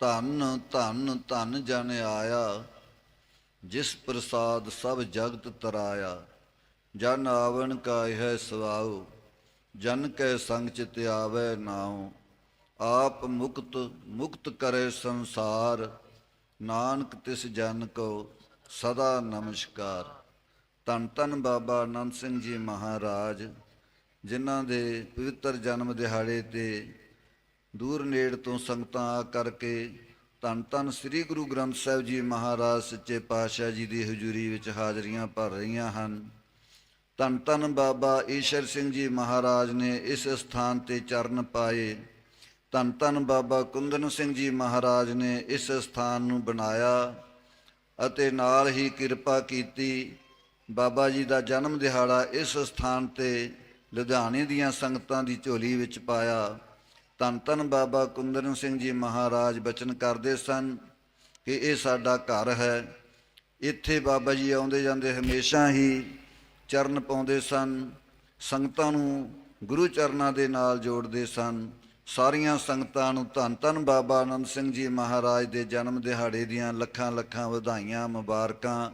ਧਨ ਧਨ ਧਨ ਜਨ ਆਇਆ, ਜਿਸ ਪ੍ਰਸਾਦ ਸਭ ਜਗਤ ਤਰਾਇਆ। ਜਨ ਆਵਣ ਕਾ ਇਹ ਸਵਾਉ, ਜਨ ਕੈ ਸੰਗ ਚਿਤ ਆਵੈ ਨਾਉ। ਆਪ ਮੁਕਤ ਮੁਕਤ ਕਰੇ ਸੰਸਾਰ, ਨਾਨਕ ਤਿਸ ਜਨ ਕੋ ਸਦਾ ਨਮਸਕਾਰ। ਧੰਨ ਧੰਨ ਬਾਬਾ ਆਨੰਦ ਸਿੰਘ ਜੀ ਮਹਾਰਾਜ, ਜਿਨ੍ਹਾਂ ਦੇ ਪਵਿੱਤਰ ਜਨਮ ਦਿਹਾੜੇ ਤੇ ਦੂਰ ਨੇੜ ਤੋਂ ਸੰਗਤਾਂ ਆ ਕਰਕੇ ਧੰਨ ਧੰਨ ਸ੍ਰੀ ਗੁਰੂ ਗ੍ਰੰਥ ਸਾਹਿਬ ਜੀ ਮਹਾਰਾਜ, ਸੱਚੇ ਪਾਤਸ਼ਾਹ ਜੀ ਦੀ ਹਜ਼ੂਰੀ ਵਿੱਚ ਹਾਜ਼ਰੀਆਂ ਭਰ ਰਹੀਆਂ ਹਨ। ਧੰਨ ਧੰਨ ਬਾਬਾ ਈਸ਼ਰ ਸਿੰਘ ਜੀ ਮਹਾਰਾਜ ਨੇ ਇਸ ਸਥਾਨ ਤੇ ਚਰਨ ਪਾਏ। ਧੰਨ ਧੰਨ ਬਾਬਾ ਕੁੰਦਨ ਸਿੰਘ ਜੀ ਮਹਾਰਾਜ ਨੇ ਇਸ ਸਥਾਨ ਨੂੰ ਬਣਾਇਆ ਅਤੇ ਨਾਲ ਹੀ ਕਿਰਪਾ ਕੀਤੀ। ਬਾਬਾ ਜੀ ਦਾ ਜਨਮ ਦਿਹਾੜਾ ਇਸ ਸਥਾਨ ਤੇ ਲੁਧਿਆਣੇ ਦੀਆਂ ਸੰਗਤਾਂ ਦੀ ਝੋਲੀ ਵਿੱਚ ਪਾਇਆ। ਧੰਨ ਧੰਨ ਬਾਬਾ ਕੁੰਦਨ ਸਿੰਘ ਜੀ ਮਹਾਰਾਜ ਬਚਨ ਕਰਦੇ ਸਨ ਕਿ ਇਹ ਸਾਡਾ ਘਰ ਹੈ। ਇੱਥੇ ਬਾਬਾ ਜੀ ਆਉਂਦੇ ਜਾਂਦੇ ਹਮੇਸ਼ਾ ਹੀ ਚਰਨ ਪਾਉਂਦੇ ਸਨ, ਸੰਗਤਾਂ ਨੂੰ ਗੁਰੂ ਚਰਨਾਂ ਦੇ ਨਾਲ ਜੋੜਦੇ ਸਨ। ਸਾਰੀਆਂ ਸੰਗਤਾਂ ਨੂੰ ਧੰਨ ਧੰਨ ਬਾਬਾ ਆਨੰਦ ਸਿੰਘ ਜੀ ਮਹਾਰਾਜ ਦੇ ਜਨਮ ਦਿਹਾੜੇ ਦੀਆਂ ਲੱਖਾਂ ਲੱਖਾਂ ਵਧਾਈਆਂ, ਮੁਬਾਰਕਾਂ